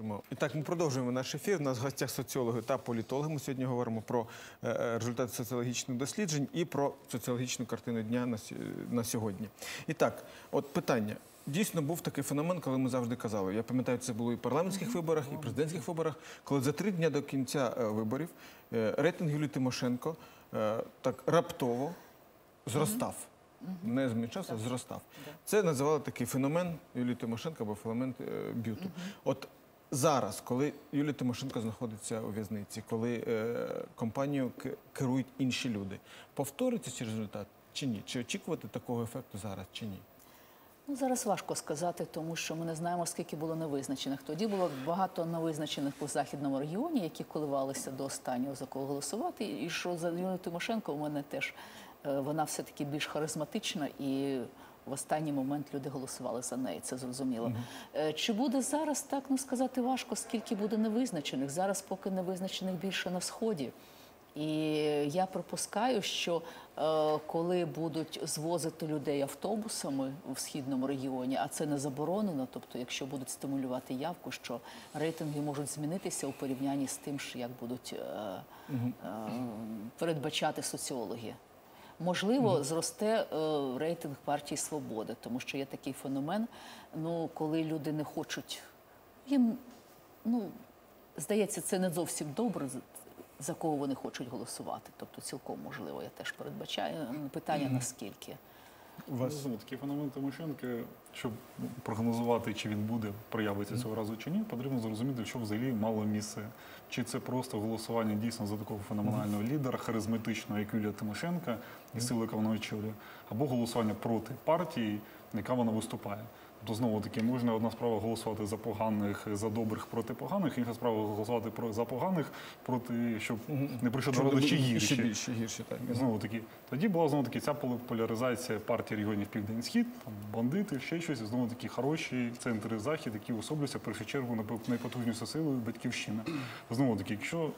Продовжуємо. І так, ми продовжуємо наш ефір. У нас в гостях соціологи та політологи. Ми сьогодні говоримо про е, е, результати соціологічних досліджень і про соціологічну картину дня на, сьогодні. І так, от питання. Дійсно був такий феномен, коли ми завжди казали. Я пам'ятаю, це було і в парламентських виборах, і в президентських виборах, коли за три дні до кінця е, виборів рейтинг Юлії Тимошенко так раптово зростав. Не змінчався, зростав. Це називали такий феномен Юлії Тимошенко або феномен б'юту. От зараз, коли Юлія Тимошенко знаходиться у в'язниці, коли е, компанію керують інші люди, повториться цей результат чи ні? Чи очікувати такого ефекту зараз чи ні? Ну, зараз важко сказати, тому що ми не знаємо, скільки було невизначених. Тоді було багато невизначених у західному регіоні, які коливалися до останнього за кого голосувати. І що за Юлію Тимошенко у мене теж е, вона все-таки більш харизматична і. В останній момент люди голосували за неї, це зрозуміло. Е, Чи буде зараз так ну сказати важко, скільки буде невизначених? Зараз поки невизначених більше на сході. І я припускаю, що е, коли будуть звозити людей автобусами в східному регіоні, а це не заборонено, тобто, якщо будуть стимулювати явку, що рейтинги можуть змінитися у порівнянні з тим, що як будуть е, е, передбачати соціологи. Можливо, зросте е, рейтинг партії Свободи, тому що є такий феномен. Ну, коли люди не хочуть, їм ну здається, це не зовсім добре, за кого вони хочуть голосувати. Тобто, цілком можливо, я теж передбачаю питання наскільки. Вас Ну, такий феномен Тимошенка, щоб прогнозувати, чи він буде проявитися цього разу чи ні, потрібно зрозуміти, що взагалі мало місце. Чи це просто голосування дійсно за такого феноменального лідера, харизматичного, як Юлія Тимошенка, і сили, яка вона очолює, або голосування проти партії, яка вона виступає. Тобто, знову таки, можна одна справа голосувати за поганих, за добрих проти поганих, інша справа голосувати про за поганих проти, щоб не прийшов до роду ще гірші. Ще більше, гірше, так. Знову таки, тоді була знову таки ця поляризація партії регіонів Південь Схід, там бандити, ще щось, і знову таки хороші центри захід, які особляться в першу чергу на найпотужнішу силою батьківщина. Знову таки, якщо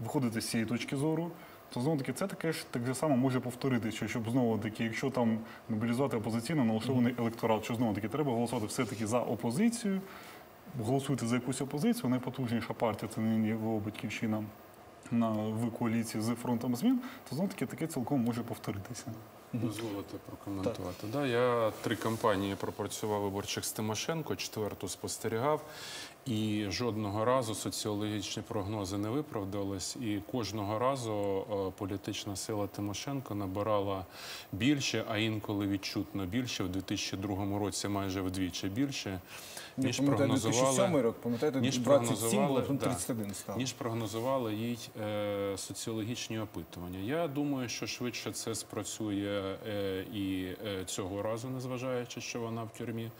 виходити з цієї точки зору. То знову таки це таке ж так же само може повторитися, що щоб знову таки, якщо там мобілізувати опозиційно налаштований електорат, що знову таки треба голосувати все-таки за опозицію, голосуйте за якусь опозицію, найпотужніша партія це нині ВО Батьківщина на в коаліції з фронтом змін, то знову таки таке цілком може повторитися. Дозволите прокоментувати. Да, я три кампанії пропрацював виборчих з Тимошенко, четверту спостерігав, і жодного разу соціологічні прогнози не виправдались. І кожного разу е, політична сила Тимошенко набирала більше, а інколи відчутно більше. В 2002 році майже вдвічі більше, ніж прогнозували. 2007 рік, пам'ятаєте, ніж 27 було, прогнозували, потім да. 31 стало. ніж прогнозували їй е, соціологічні опитування. Я думаю, що швидше це спрацює е, і е, цього разу, незважаючи, що вона в тюрмі.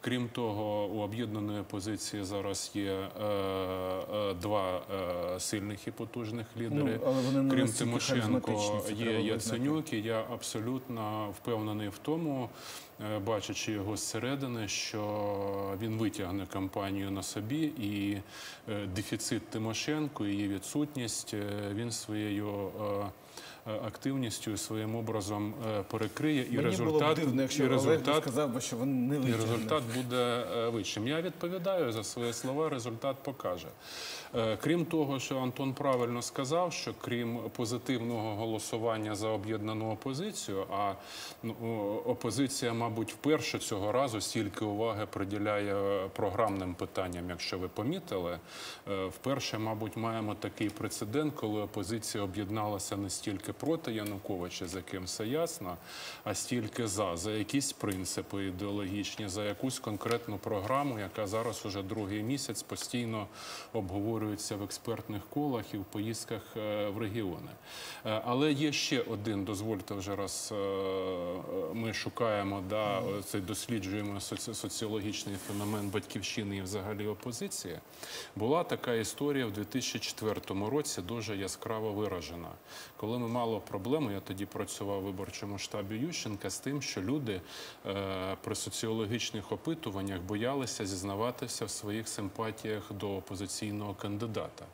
Крім того, у об'єднаної опозиції зараз є е, е, два е, сильних і потужних лідери. Ну, але вони Крім Тимошенко є. Яценюк, і я абсолютно впевнений в тому, е, бачачи його зсередини, що він витягне кампанію на собі, і е, дефіцит Тимошенко, і її відсутність е, він своєю активністю, своїм образом е, перекриє. І Мені результат, було б дивно, якщо і результат сказав, би, що він не і результат буде е, вищим. Я відповідаю за свої слова, результат покаже. Е, Крім того, що Антон правильно сказав, що крім позитивного голосування за об'єднану опозицію, а ну, опозиція, мабуть, вперше цього разу стільки уваги приділяє е, програмним питанням, якщо ви помітили, Е, вперше, мабуть, маємо такий прецедент, коли опозиція об'єдналася не стільки проти Януковича, за ким все ясно, а стільки за, за якісь принципи ідеологічні, за якусь конкретну програму, яка зараз уже другий місяць постійно обговорюється в експертних колах і в поїздках е, в регіони. Е, Але є ще один, дозвольте вже раз е, ми шукаємо, да, це досліджуємо соці- соціологічний феномен батьківщини і взагалі опозиції. Була така історія в 2004 році дуже яскраво виражена, коли ми чимало проблем. Я тоді працював у виборчому штабі Ющенка з тим, що люди е, при соціологічних опитуваннях боялися зізнаватися в своїх симпатіях до опозиційного кандидата.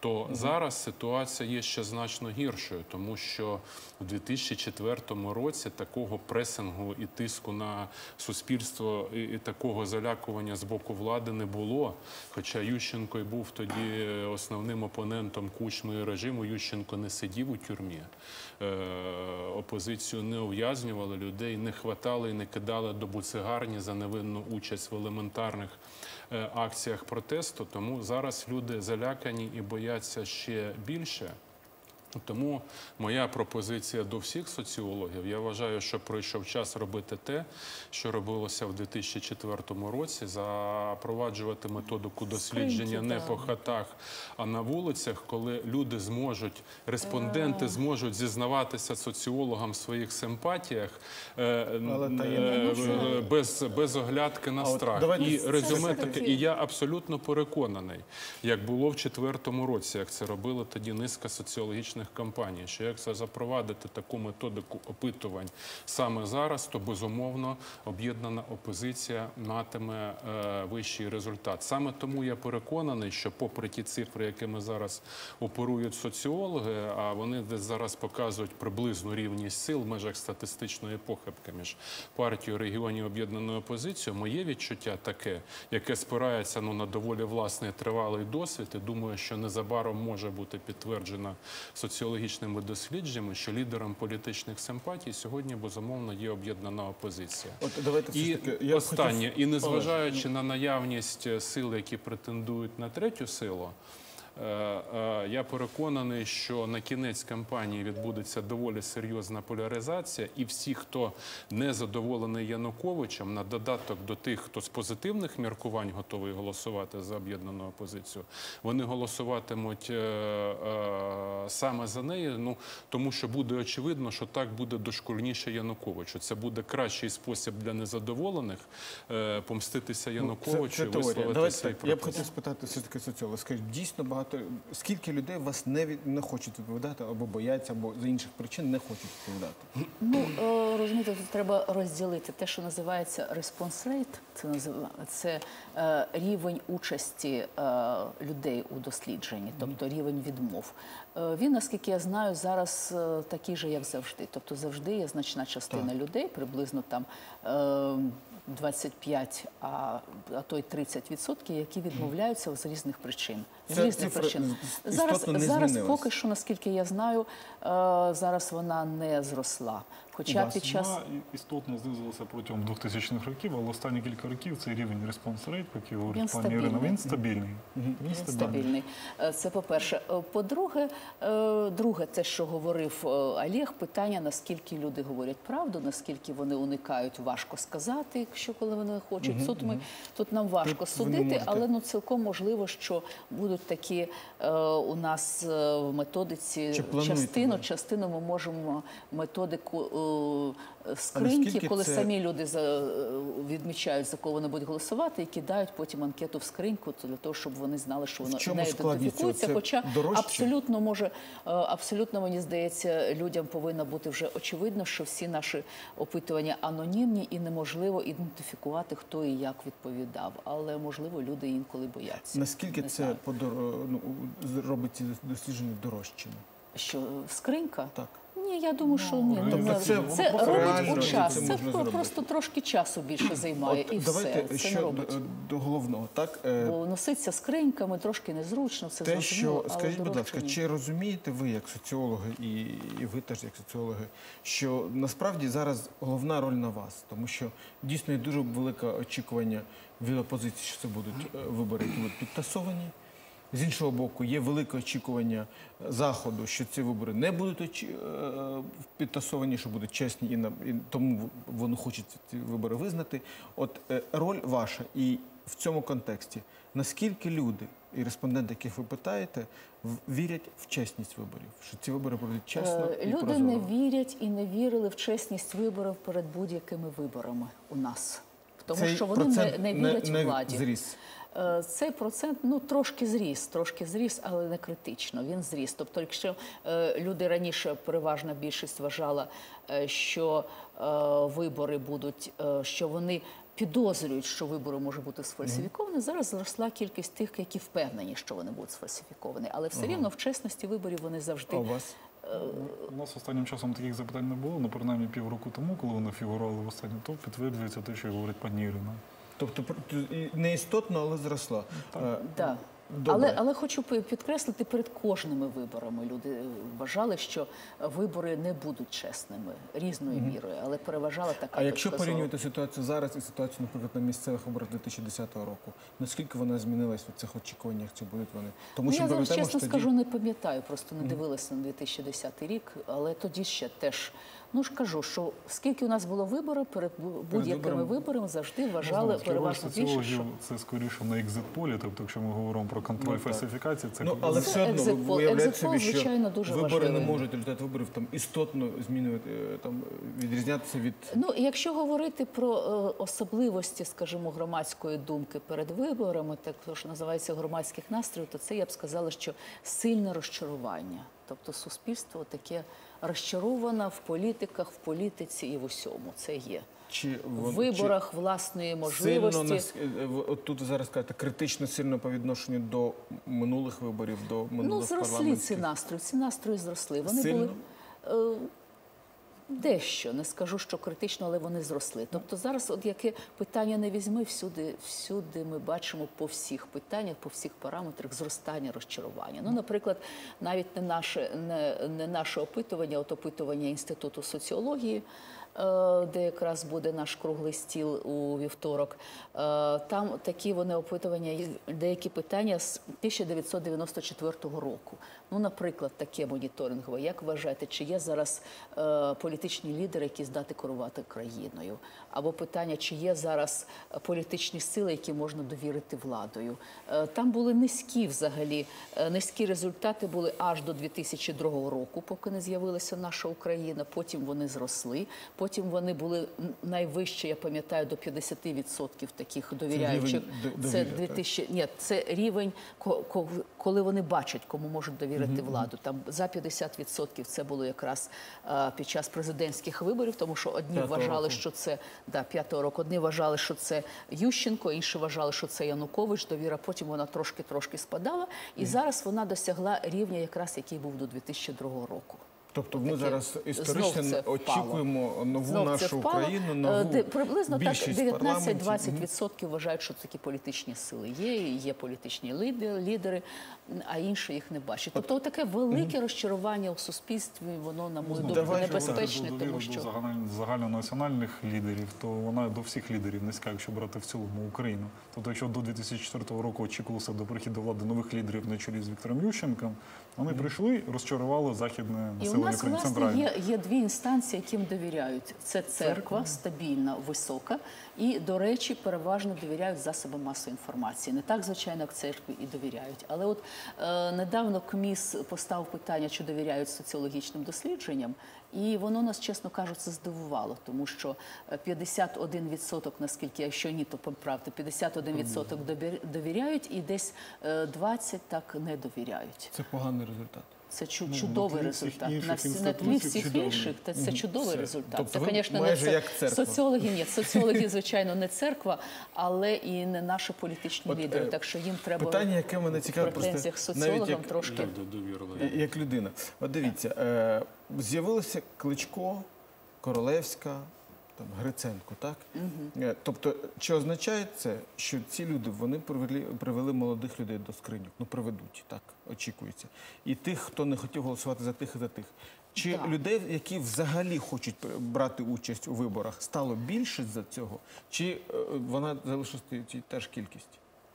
То зараз ситуація є ще значно гіршою, тому що в 2004 році такого пресингу і тиску на суспільство і, і такого залякування з боку влади не було. Хоча Ющенко і був тоді основним опонентом кучми режиму. Ющенко не сидів у тюрмі, е, опозицію не ув'язнювали, людей не хватали і не кидали до буцегарні за невинну участь в елементарних е, акціях протесту. Тому зараз люди залякані і бояться ще більше. Тому моя пропозиція до всіх соціологів. Я вважаю, що пройшов час робити те, що робилося в 2004 році, запроваджувати методику дослідження не по хатах, а на вулицях, коли люди зможуть, респонденти зможуть зізнаватися соціологам в своїх симпатіях е, Але е, е, без, без оглядки на страх. І резюме таке, і я абсолютно переконаний, як було в четвертому році, як це робили тоді низка соціологічних кампаній, що якщо запровадити таку методику опитувань саме зараз, то безумовно об'єднана опозиція матиме е, вищий результат. Саме тому я переконаний, що попри ті цифри, якими зараз оперують соціологи, а вони десь зараз показують приблизну рівність сил в межах статистичної похибки між партією регіонів об'єднаною опозицією, моє відчуття таке, яке спирається ну, на доволі власний тривалий досвід, і думаю, що незабаром може бути підтверджена соціологічними дослідженнями, що лідером політичних симпатій сьогодні безумовно є об'єднана опозиція. От давайте І таки. я останнє, хотів- і незважаючи на наявність е, сил, які претендують на третю силу, я переконаний, що на кінець кампанії відбудеться доволі серйозна поляризація, і всі, хто не задоволений Януковичем, на додаток до тих, хто з позитивних міркувань готовий голосувати за об'єднану опозицію, вони голосуватимуть е, е, саме за неї. Ну тому що буде очевидно, що так буде дошкульніше Януковичу. Це буде кращий спосіб для незадоволених е, помститися Ну, Януковичу, це, це і висловити Давайте свій так. Я б хотів спитати все-таки соціолога. Скажіть, дійсно багато скільки людей вас не від не хочуть відповідати або бояться, або з інших причин не хочуть відповідати. Ну е, розумієте, тут треба розділити те, що називається response rate, це назива це е, рівень участі е, людей у дослідженні, тобто рівень відмов. Е, Він, наскільки я знаю, зараз такий же, як завжди. Тобто завжди є значна частина людей, приблизно там. Е, 25, а, а то й 30 відсотків, які відмовляються з різних причин. З різних цифра причин. істотно Зараз, не зараз змінилась. поки що, наскільки я знаю, е, зараз вона не зросла. Хоча під час істотно знизилася протягом 2000-х років, але останні кілька років цей рівень response rate, про який говорить пані Ірина, стабільний. він стабільний. Він стабільний. Е, Це по-перше. Е, По-друге, е, друге, те, що говорив Олег, питання, наскільки люди говорять правду, наскільки вони уникають, важко сказати, якщо коли вони хочуть. Тут, ми, тут нам важко Тут судити, але ну, цілком можливо, що будуть такі у нас в методиці Чи частину, частину ми можемо методику скриньки, коли це- самі люди за, е, відмічають, за кого вони будуть голосувати, і кидають потім анкету в скриньку для того, щоб вони знали, що воно не ідентифікується. Хоча дорожче? абсолютно може, е, абсолютно мені здається, людям повинно бути вже очевидно, що всі наші опитування анонімні і неможливо ідентифікувати, хто і як відповідав. Але можливо, люди інколи бояться. Наскільки Не це знаю. подор... ну, робить ці дослідження дорожчими? що скринька? Так. Ні, я думаю, що ні. Тобто це це робить у час. це Це, зробити. просто трошки часу більше займає, і давайте все. Це ще не до, робить. до головного. Так Е, Бо носиться скриньками трошки незручно, це те, зрозуміло, що скажіть, будь ласка, ні. чи розумієте ви, як соціологи, і, і ви теж як соціологи, що насправді зараз головна роль на вас, тому що дійсно є дуже велике очікування від опозиції, що це будуть е, вибори, які будуть підтасовані. З іншого боку, є велике очікування заходу, що ці вибори не будуть е, підтасовані, що будуть чесні, і, на- тому вони хочуть ці вибори визнати. От е, роль ваша і в цьому контексті, наскільки люди і респонденти, яких ви питаєте, вірять в чесність виборів, що ці вибори будуть чесно Е, і Люди прозоро? не вірять і не вірили в чесність виборів перед будь-якими виборами у нас. тому Цей що вони не, не вірять не владі. зріс. Е, Цей процент ну трошки зріс, трошки зріс, але не критично. Він зріс. Тобто, якщо е, люди раніше переважна більшість вважала, е, що вибори будуть, що вони підозрюють, що вибори можуть бути сфальсифіковані. Зараз зросла кількість тих, які впевнені, що вони будуть сфальсифіковані. Але все рівно в чесності виборів вони завжди А у вас? У нас останнім часом таких запитань не було, ну принаймні півроку тому, коли вони фігурували в останньому, то підтверджується те, що говорить пані Ірина. Тобто не істотно, але зросла. Е, Да. Добре. Але, але хочу підкреслити, перед кожними виборами люди е, вважали, що вибори не будуть чесними різною мірою, але переважала така А якщо порівнювати ситуацію зараз і ситуацію, наприклад, на місцевих виборах 2010 року, наскільки вона змінилась в цих очікуваннях, чи будуть вони? Тому Ну, що я зараз чесно що скажу, не пам'ятаю, просто не дивилася на 2010 рік, але тоді ще теж. Ну ж кажу, що скільки у нас було виборів, перед будь-якими виборами завжди вважали переважно більше, що це скоріше на екзит-полі, тобто якщо ми говоримо про контроль Ну, фальсифікації, це ну але все одно ви уявляєте собі, що звичайно, дуже вибори не можуть результат виборів там істотно змінювати е, там відрізнятися від Ну, якщо говорити про е, особливості, скажімо, громадської думки перед виборами, так то, що називається громадських настроїв, то це я б сказала, що сильне розчарування. Тобто суспільство таке розчароване в політиках, в політиці і в усьому. Це є. Чи В вон- виборах власної чи можливості. сильно нас- е, от тут ви зараз кажете критично сильно по відношенню до минулих виборів, до Ну, минулих зросли ці парламентських. настрої. Ці настрої зросли. Вони Сильно? були е, дещо, не скажу, що критично, але вони зросли. Тобто зараз, от яке питання не візьми, всюди, всюди ми бачимо по всіх питаннях, по всіх параметрах зростання розчарування. Ну, наприклад, навіть не наше, не, не наше опитування, от опитування Інституту соціології. Е, Де якраз буде наш круглий стіл у вівторок. Е, Там такі вони опитування, деякі питання з 1994 року. Ну, наприклад, таке моніторингове. Як вважаєте, чи є зараз е, політичні лідери, які здати керувати країною? Або питання, чи є зараз політичні сили, які можна довірити владою? Там були низькі взагалі, низькі результати були аж до 2002 року, поки не з'явилася наша Україна. Потім вони зросли. Потім вони були найвищі, я пам'ятаю, до 50% таких довіряючих. до- Це довіри, так? 2000 ні, це рівень, ко- ко- коли вони бачать, кому можуть довірити владу. Там за 50% це було якраз е, під час президентських виборів, тому що одні П'ятого вважали, року. що це да, п'ятого року. Одні вважали, що це Ющенко, інші вважали, що це Янукович. Довіра потім вона трошки трошки спадала, і зараз вона досягла рівня, якраз який був до 2002 року. Тобто ми Таке зараз історично впало. очікуємо нову Знов нашу. Україну, Е, нову де- приблизно так більшість парламентів. 19-20% вважають, що такі політичні сили є, є політичні лідери, а інші їх не бачать. Тобто таке велике розчарування у суспільстві, воно на мою думку небезпечне, До тому що до загальн- загальнонаціональних лідерів, то вона до всіх лідерів низька, якщо брати в цілому Україну. Тобто, якщо до 2004 року очікувалося до приходу влади нових лідерів на чолі з Віктором Ющенком, вони прийшли, розчарували західне І у населення нас власне є, є дві інстанції, яким довіряють. Це церква стабільна, висока, і, до речі, переважно довіряють засобам масової інформації. Не так, звичайно, як церкві і довіряють. Але от е, недавно КМІС поставив питання, чи довіряють соціологічним дослідженням. І воно нас, чесно кажучи, здивувало, тому що е, 51%, наскільки, якщо ні, то поправте, 51% довір- довіряють, і десь е, 20% так не довіряють. Це поганий результат. Це чу- Ну, чудовий результат. На, всі, на тлі всіх інших та це чудовий Все. результат. Тобто це, звісно, не це- як соціологи. Ні, соціологи, звичайно, не церква, але і не наші політичні От, лідери. е, Так що їм треба Питання, яке мене в цікавить, претензіях просто соціологам як, трошки. Як як людина. От дивіться, е, з'явилися Кличко, Королевська, там, Гриценко, так? Е, Тобто, чи означає це, що ці люди вони привели, привели молодих людей до скриньок? Ну, приведуть, так, очікується. І тих, хто не хотів голосувати за тих і за тих. Чи Так. людей, які взагалі хочуть брати участь у виборах, стало більше за цього? Чи е, вона залишилась ті- та ж кількість?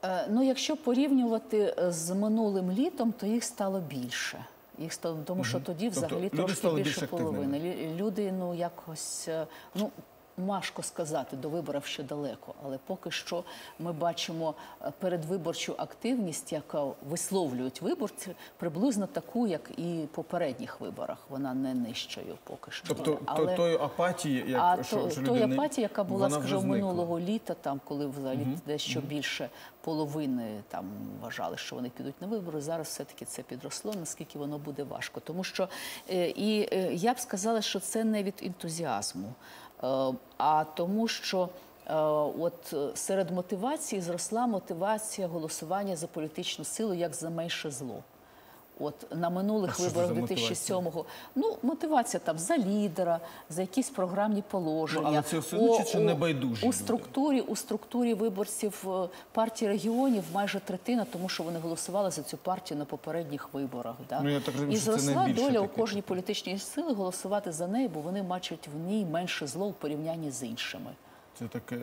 Е, Ну, якщо порівнювати з минулим літом, то їх стало більше. Їх стало, тому що тоді Тобто взагалі люди трошки більше активними. половини. Люди, ну якось, ну важко сказати, до виборів ще далеко, але поки що ми бачимо е, передвиборчу активність, яка висловлюють виборці, приблизно таку, як і в попередніх виборах. Вона не нижчою поки що. Тобто то, тої апатії, як а що, то, що тої люди не- апатія, яка була, скажімо, минулого літа, там коли взагалі дещо більше половини там вважали, що вони підуть на вибори. Зараз все-таки це підросло. Наскільки воно буде важко, тому що е, і е, я б сказала, що це не від ентузіазму, а тому, що. е, От е, серед мотивації зросла мотивація голосування за політичну силу як за менше зло. От на минулих А виборах за 2007-го, ну мотивація там за лідера, за якісь програмні положення. Ну, але це все значить, що небайдужі у люди. структурі у структурі виборців е, партії регіонів майже третина, тому що вони голосували за цю партію на попередніх виборах. Да? Ну, я так розумію, І зросла доля у кожній політичній сили голосувати за неї, бо вони бачать в ній менше зло в порівнянні з іншими. Це таке е,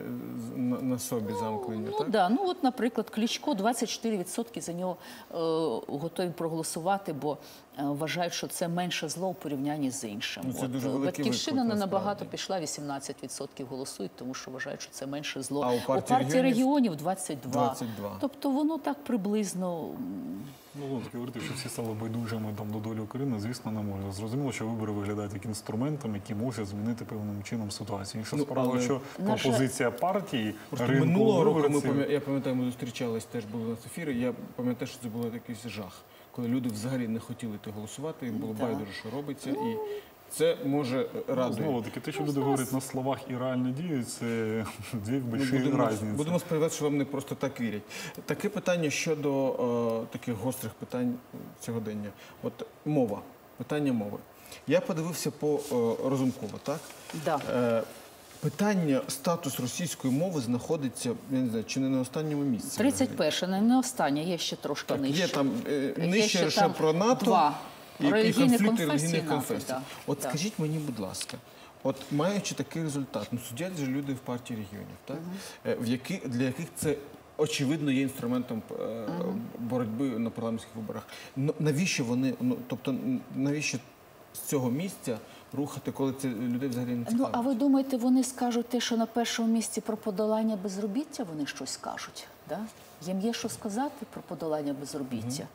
на, на собі замкнення, Ну так? да, ну от, наприклад, Кличко 24% за нього е, готові проголосувати, бо е, вважають, що це менше зло в порівнянні з іншим. Ну, це дуже е, великий Батьківщина виклик, не набагато пішла, 18% голосують, тому що вважають, що це менше зло. А у партії регіонів 22. 22. Тобто воно так приблизно м, Ну, говорити, що всі стали байдужими там до долі України, звісно, не можна. Зрозуміло, що вибори виглядають як інструментом, який може змінити певним чином ситуацію. Інша Ну, справа, що На пропозиція партії ринку минулого року ми я пам'ятаю, ми зустрічались теж були на ефірі. Я пам'ятаю, що це було якийсь жах, коли люди взагалі не хотіли йти голосувати, їм було байдуже, що робиться, і це може Ну, радує. Знову таки, те, що Ну, люди говорять на словах і реально діють, це дві Ну, больші будемо, різниці. будемо сподіватися, що вам не просто так вірять. Таке питання щодо е, таких гострих питань сьогодення. От мова, питання мови. Я подивився по е, Розумкова, так? да. Е, питання статус російської мови знаходиться, я не знаю, чи не на останньому місці. взагалі? 31 не, не останнє, є ще трошки Так, нижче. є там е, нижче ще про НАТО два. І, конфлікти конфесії релігійних конфесій. От скажіть мені, будь ласка, от маючи такий результат, ну судять же люди в партії регіонів, так Е, в які для яких це. Очевидно, є інструментом е, боротьби на парламентських виборах. Ну, навіщо вони, ну тобто, навіщо з цього місця рухати, коли це людей взагалі не цікавить? Ну, а ви думаєте, вони скажуть те, що на першому місці про подолання безробіття вони щось скажуть? Да? Їм є що сказати про подолання безробіття.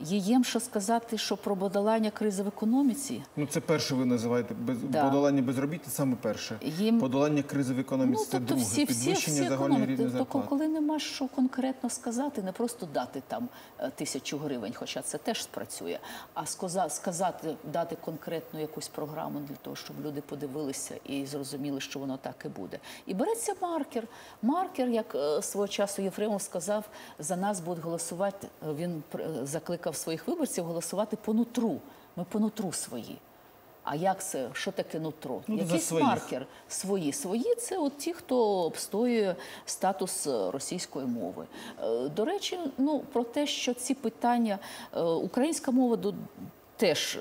Є їм що сказати, що про подолання кризи в економіці. Ну, це перше ви називаєте без Да. подолання безробіття, саме перше. Їм- Подолання кризи в економіці Ну, це тобто друге. всі, Підвищення всі загальної економіки. рівня Тобто, коли нема що конкретно сказати, не просто дати там е, тисячу гривень, хоча це теж спрацює, а сказа- сказати, дати конкретну якусь програму для того, щоб люди подивилися і зрозуміли, що воно так і буде. І береться маркер. Маркер, як е, свого часу Єфремов сказав, за нас будуть голосувати. е, Він е, закликав своїх виборців голосувати по нутру. Ми по нутру свої. А як це? Що таке нутро? Ну, Якийсь маркер свої. Свої це от ті, хто обстоює статус е, російської мови. До речі, ну про те, що ці питання українська мова до- теж.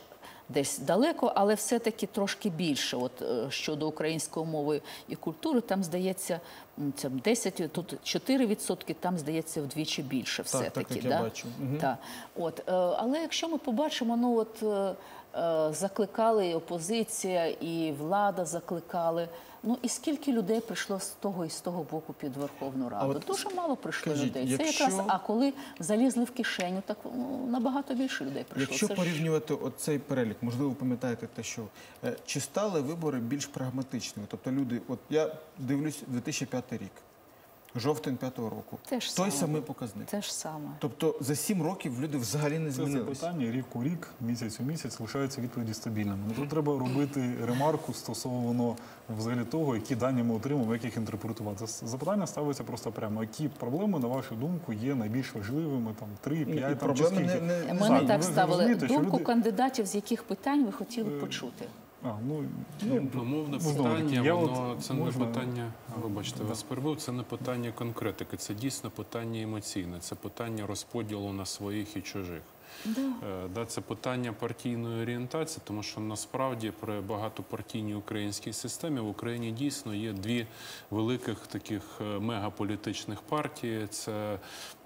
Десь далеко, але все-таки трошки більше. От е, щодо української мови і культури, там здається м, 10, тут 4%, там здається вдвічі більше. Все так, таки, як я бачу. Угу. Так. От, е, але якщо ми побачимо, ну от е, закликали і опозиція, і влада закликали. Ну і скільки людей прийшло з того і з того боку під Верховну Раду? от Дуже мало прийшло кажіть, людей. Це якщо- якраз а коли залізли в кишеню, так ну, набагато більше людей прийшло. Якщо Це ж- порівнювати оцей перелік, можливо, ви пам'ятаєте те, що е, чи стали вибори більш прагматичними? Тобто люди, от я дивлюсь 2005 рік, жовтень 5-го року, Те ж той саме. самий показник. Те ж саме. Тобто за 7 років люди взагалі не Це змінилися. запитання рік у рік, місяць у місяць лишаються відповіді стабільними. Ну, тут треба робити ремарку стосовно взагалі того, які дані ми отримуємо, як їх інтерпретувати. Запитання ставиться просто прямо. Які проблеми, на вашу думку, є найбільш важливими? Там три, п'ять, там чи не, скільки? не, не Ми Так, не так ставили думку люди- кандидатів, з яких питань ви хотіли почути. А, ну, Ну, мовне питання, я воно от це можна- не питання, вибачте, вас перебив, це не питання конкретики, це дійсно питання емоційне, це питання розподілу на своїх і чужих. Е, Да, це питання партійної орієнтації, тому що насправді при багатопартійній українській системі в Україні дійсно є дві великих таких е, мегаполітичних партії. Це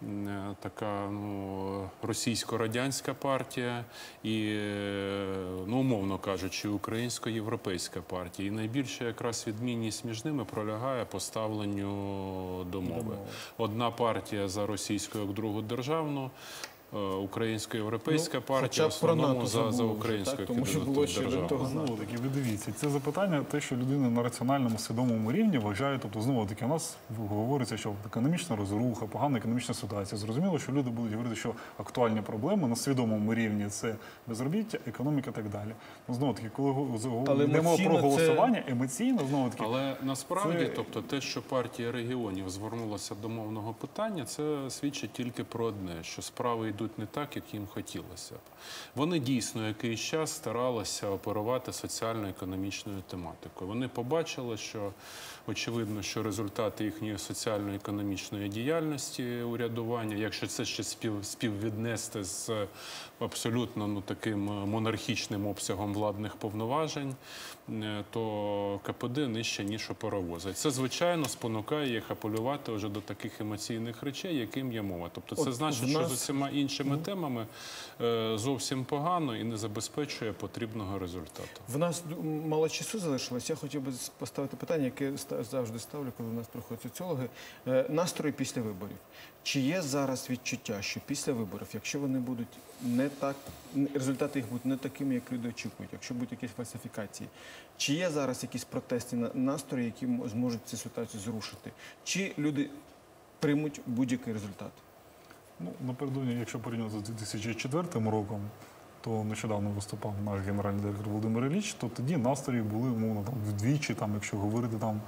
е, така ну, російсько-радянська партія і, ну, умовно кажучи, українсько-європейська партія. І найбільша якраз відмінність між ними пролягає по ставленню до мови. Одна партія за російську як другу державну. Е, Українсько-європейська Ну, партія в основному за, за українською так? Тому що було ще до того Знову таки, ви дивіться, це запитання, те, що людина на раціональному свідомому рівні вважає. Тобто, знову таки, у нас говориться, що економічна розруха, погана економічна ситуація. Зрозуміло, що люди будуть говорити, що актуальні проблеми на свідомому рівні це безробіття, економіка і так далі. Ну знову таки, коли го- з- Але йдемо про це- голосування, емоційно знову таки. Але насправді, Це- тобто, те, що партія регіонів звернулася до мовного питання, це свідчить тільки про одне: що справи йдуть не так, як їм хотілося б. Вони дійсно якийсь час старалися оперувати соціально-економічною тематикою. Вони побачили, що очевидно, що результати їхньої соціально-економічної діяльності урядування, якщо це ще спів, співвіднести з абсолютно ну таким монархічним обсягом владних повноважень, е, то КПД нижче ніж у паровоза. Це звичайно спонукає їх апелювати вже до таких емоційних речей, яким є мова. Тобто, це От значить, що нас- з усіма іншими темами е, зовсім погано і не забезпечує потрібного результату. В нас мало часу залишилось. Я хотів би поставити питання, яке завжди ставлю, коли в нас приходять соціологи. Е, Настрої після виборів. Чи є зараз відчуття, що після виборів, якщо вони будуть не так, результати їх будуть не такими, як люди очікують, якщо будуть якісь фальсифікації, чи є зараз якісь протестні на- настрої, які зможуть цю ситуацію зрушити? Чи люди приймуть будь-який результат? Ну, напередодні, якщо порівняти з 2004 роком, то нещодавно виступав наш генеральний директор Володимир Ілліч, то тоді настрої були умовно там вдвічі, там, якщо говорити там.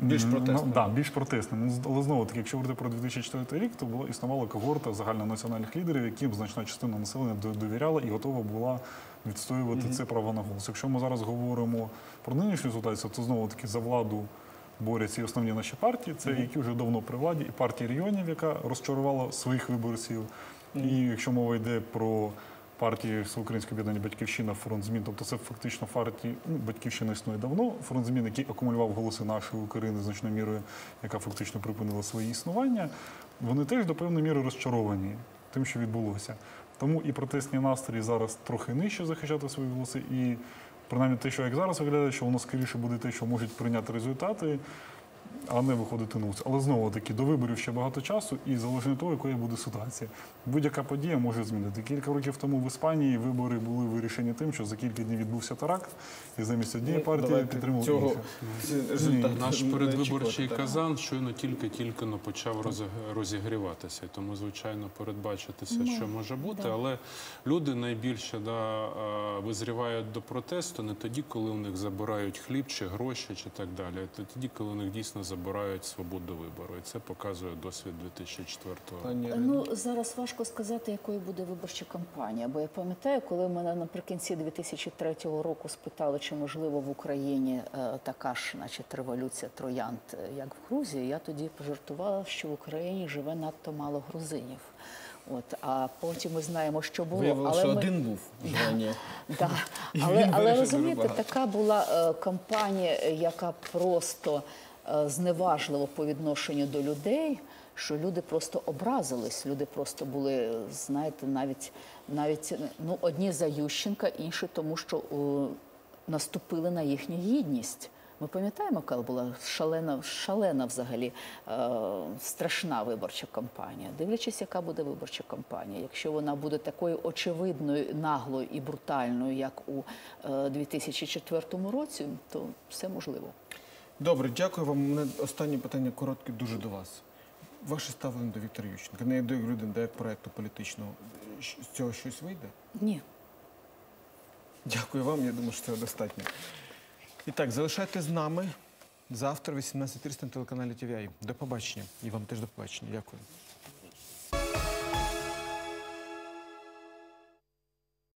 Більш. Ну, да, більш протестними. Ну, Але знову таки, якщо говорити про 2004 рік, то була існувала когорта загальнонаціональних лідерів, яким значна частина населення до- довіряла і готова була відстоювати це право на голос. Якщо ми зараз говоримо про нинішню ситуацію, то знову таки за владу борються і основні наші партії, це які вже давно при владі, і партія регіонів, яка розчарувала своїх виборців. І якщо мова йде про партії Всеукраїнське об'єднання Батьківщина, фронт змін, тобто це фактично партії, ну, батьківщина існує давно. Фронт змін, який акумулював голоси нашої України значною мірою, яка фактично припинила своє існування, вони теж до певної міри розчаровані тим, що відбулося. Тому і протестні настрої зараз трохи нижче захищати свої голоси, і принаймні те, що як зараз виглядає, що воно скоріше буде те, що можуть прийняти результати, а не виходити на вулицю. Але знову таки до виборів ще багато часу, і залежно від того, якою буде ситуація. Будь-яка подія може змінити. Кілька років тому в Іспанії вибори були вирішені тим, що за кілька днів відбувся теракт, і замість однієї Ну, партії підтримували цього іншу. це Наш передвиборчий так? казан щойно тільки-тільки почав роз- розігріватися. Тому, звичайно, передбачитися, що може бути. Але люди найбільше да, визрівають до протесту не тоді, коли у них забирають хліб чи гроші, чи так далі, а тоді, коли у них дійсно забирають свободу вибору. І це показує досвід 2004 року. Ну зараз важко сказати, якою буде виборча кампанія. Бо я пам'ятаю, коли мене наприкінці 2003 року спитали, чи можливо в Україні е, така ж, значить, революція троянд, е, як в Грузії, я тоді пожартувала, що в Україні живе надто мало грузинів. От а потім ми знаємо, що було. Виявилося, що ми... один був Жванія. Да. Але, але розумієте, така була е, кампанія, яка просто е, зневажлива по відношенню до людей, що люди просто образились. Люди просто були, знаєте, навіть навіть ну одні за Ющенка, інші тому, що е, наступили на їхню гідність. Ми пам'ятаємо, яка була шалена, шалена взагалі е, страшна виборча кампанія. Дивлячись, яка буде виборча кампанія. Якщо вона буде такою очевидною, наглою і брутальною, як у е, 2004 році, то все можливо. Добре, дякую вам. У мене останнє питання коротке дуже до вас. Ваше ставлення до Віктора Ющенка, не до людини, до як проєкту політичного. З цього щось вийде? Ні. Дякую вам, я думаю, що це достатньо. І так, залишайте з нами завтра, 18.30 на телеканалі ТВІ. До побачення. І вам теж до побачення. Дякую.